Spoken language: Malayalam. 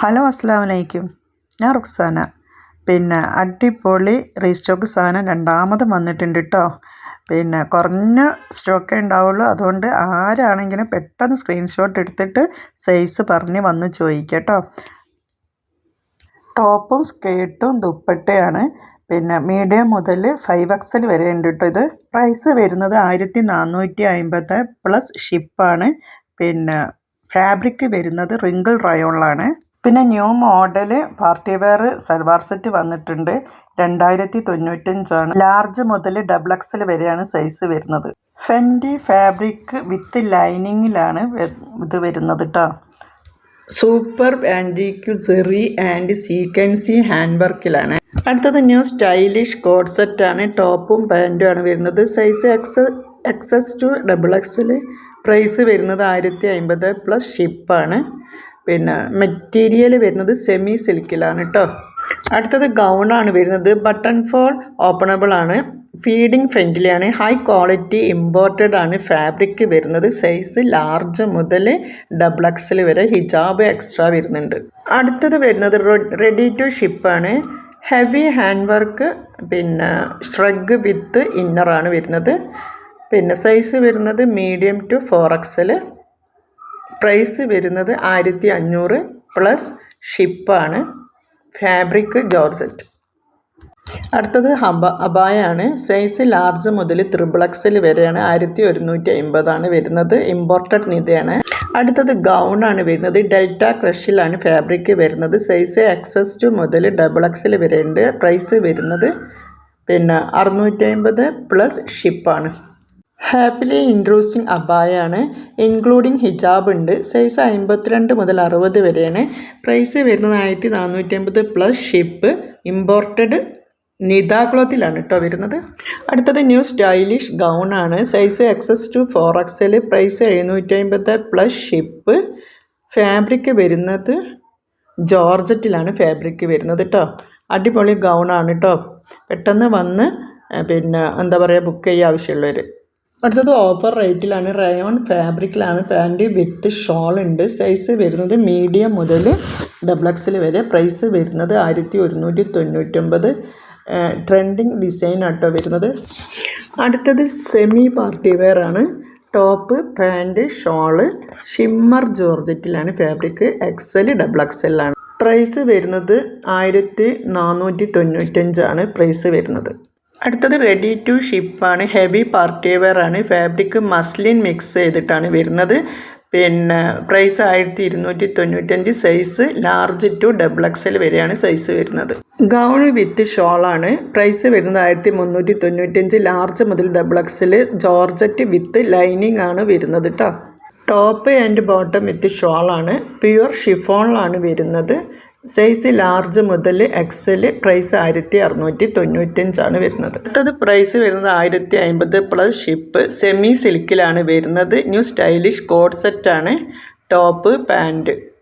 ഹലോ അസ്സാം വലൈക്കും ഞാൻ റുക്സാന പിന്നെ അടിപൊളി റീസ്റ്റോക്ക് സാധനം രണ്ടാമത് വന്നിട്ടുണ്ട് കേട്ടോ പിന്നെ കുറഞ്ഞ സ്റ്റോക്കേ ഉണ്ടാവുള്ളൂ. അതുകൊണ്ട് ആരാണെങ്കിലും പെട്ടെന്ന് സ്ക്രീൻഷോട്ട് എടുത്തിട്ട് സൈസ് പറഞ്ഞ് വന്ന് ചോദിക്കാം കേട്ടോ ടോപ്പും സ്കേർട്ടും ദുപ്പട്ടയാണ്. പിന്നെ മീഡിയം മുതൽ ഫൈവ് എക്സൽ വരെ ഉണ്ട് കേട്ടോ ഇത്. പ്രൈസ് വരുന്നത് ആയിരത്തി നാനൂറ്റി അമ്പത് പ്ലസ് ഷിപ്പാണ് പിന്നെ ഫാബ്രിക് വരുന്നത് റിങ്കിൾ റയോണിലാണ് പിന്നെ new model party wear salwar set വന്നിട്ടുണ്ട്. രണ്ടായിരത്തി തൊണ്ണൂറ്റഞ്ചാണ് ലാർജ് മുതൽ ഡബിൾ എക്സൽ വരെയാണ് സൈസ് വരുന്നത്. ഫെൻഡി ഫാബ്രിക് വിത്ത് ലൈനിങ്ങിലാണ് ഇത് വരുന്നത് കേട്ടോ super antique zari and sequence hand വർക്കിലാണ്. അടുത്തത് ന്യൂ സ്റ്റൈലിഷ് കോഡ് സെറ്റാണ് ടോപ്പും പാന്റും ആണ് വരുന്നത്. Size X XS to double XL. Price വരുന്നത് ആയിരത്തി അമ്പത് പ്ലസ് ഷിപ്പാണ്. പിന്നെ മെറ്റീരിയൽ വരുന്നത് സെമി സിൽക്കിലാണ് കേട്ടോ അടുത്തത് ഗൗണാണ് വരുന്നത്. ബട്ടൺ ഫോൾ ഓപ്പണബിൾ ആണ്. ഫീഡിങ് ഫ്രണ്ടിലാണ് ഹൈ ക്വാളിറ്റി ഇമ്പോർട്ടഡ് ആണ്. ഫാബ്രിക് വരുന്നത് സൈസ് ലാർജ് മുതൽ ഡബിൾ എക്സൽ വരെ ഹിജാബ് എക്സ്ട്രാ വരുന്നുണ്ട്. അടുത്തത് വരുന്നത് റെഡി ടു ഷിപ്പ് ആണ്. ഹെവി ഹാൻഡ് വർക്ക് പിന്നെ ഷ്രഗ് വിത്ത് ഇന്നറാണ് വരുന്നത്. പിന്നെ സൈസ് വരുന്നത് medium to four XL price വരുന്നത് ആയിരത്തി അഞ്ഞൂറ് പ്ലസ് ഷിപ്പാണ് ഫാബ്രിക് ജോർജറ്റ് അടുത്തത് ഹബ അബായാണ്. സൈസ് ലാർജ് മുതൽ ത്രിബിൾ വരെയാണ് ആയിരത്തി ഒരുന്നൂറ്റി അമ്പതാണ് വരുന്നത്. ഇമ്പോർട്ടഡ് നിതയാണ് അടുത്തത് ഗൗൺ ആണ് വരുന്നത്. ഡെൽറ്റ ക്രഷിലാണ് ഫാബ്രിക് വരുന്നത്. സൈസ് എക്സസ് ടു മുതൽ ഡബിൾ എക്സൽ വരെ ഉണ്ട് പ്രൈസ് വരുന്നത് പിന്നെ അറുന്നൂറ്റി അമ്പത് പ്ലസ് ഷിപ്പാണ് ഹാപ്പിലി ഇൻട്രൂസിങ് അബായാണ്. ഇൻക്ലൂഡിങ് ഹിജാബ് ഉണ്ട്. സൈസ് അമ്പത്തിരണ്ട് മുതൽ അറുപത് വരെയാണ്. പ്രൈസ് വരുന്നത് ആയിരത്തി നാനൂറ്റി അമ്പത് പ്ലസ് ഷിപ്പ്. ഇമ്പോർട്ടഡ് നിതാ ക്ലോത്തിലാണ് കേട്ടോ വരുന്നത്. അടുത്തത് ന്യൂ സ്റ്റൈലിഷ് ഗൗൺ ആണ്. Size XS to four XL. Price എഴുന്നൂറ്റി അമ്പത് പ്ലസ് ഷിപ്പ്. ഫാബ്രിക് വരുന്നത് ജോർജറ്റിലാണ് ഫാബ്രിക് വരുന്നത് കേട്ടോ അടിപൊളി ഗൗൺ ആണ് കേട്ടോ പെട്ടെന്ന് വന്ന് പിന്നെ എന്താ പറയുക ബുക്ക് ചെയ്യുക ആവശ്യമുള്ളവർ അടുത്തത് ഓഫർ റേറ്റിലാണ്. റയോൺ ഫാബ്രിക്കിലാണ്. പാന്റ് വിത്ത് ഷോൾ ഉണ്ട്. സൈസ് വരുന്നത് മീഡിയം മുതൽ ഡബിൾ എക്സിൽ വരെ. പ്രൈസ് വരുന്നത് ആയിരത്തി ഒരുന്നൂറ്റി തൊണ്ണൂറ്റൊമ്പത് ട്രെൻഡിങ് ഡിസൈൻ ആട്ടോ വരുന്നത്. അടുത്തത് സെമി പാർട്ടി വെയർ ആണ്. ടോപ്പ് പാന്റ് ഷോൾ ഷിമ്മർ ജോർജറ്റിലാണ് ഫാബ്രിക്. എക്സൽ ഡബിൾ എക്സലാണ് പ്രൈസ് വരുന്നത് ആയിരത്തി നാനൂറ്റി തൊണ്ണൂറ്റഞ്ചാണ് പ്രൈസ് വരുന്നത്. അടുത്തത് റെഡി ടു ഷിപ്പാണ് ഹെവി പാർട്ടി വെയർ ആണ്. ഫാബ്രിക് മസ്ലിൻ മിക്സ് ചെയ്തിട്ടാണ് വരുന്നത്. പിന്നെ പ്രൈസ് ആയിരത്തി ഇരുന്നൂറ്റി തൊണ്ണൂറ്റഞ്ച് size large to double XL വരെയാണ് സൈസ് വരുന്നത്. ഗൗൺ വിത്ത് ഷോളാണ് പ്രൈസ് വരുന്നത് ആയിരത്തി മുന്നൂറ്റി തൊണ്ണൂറ്റഞ്ച് ലാർജ് മുതൽ double XL georgette with lining ആണ് വരുന്നത് കേട്ടോ ടോപ്പ് ആൻഡ് ബോട്ടം വിത്ത് ഷോളാണ് പ്യുവർ ഷിഫോണിലാണ് വരുന്നത്. സൈസ് ലാർജ് മുതൽ എക്സൽ പ്രൈസ് ആയിരത്തി അറുന്നൂറ്റി തൊണ്ണൂറ്റഞ്ചാണ് വരുന്നത്. അടുത്തത് പ്രൈസ് വരുന്നത് ആയിരത്തി അമ്പത് പ്ലസ് ഷിപ്പ്. സെമി സിൽക്കിലാണ് വരുന്നത്. ന്യൂ സ്റ്റൈലിഷ് കോഡ് സെറ്റാണ്. Top pant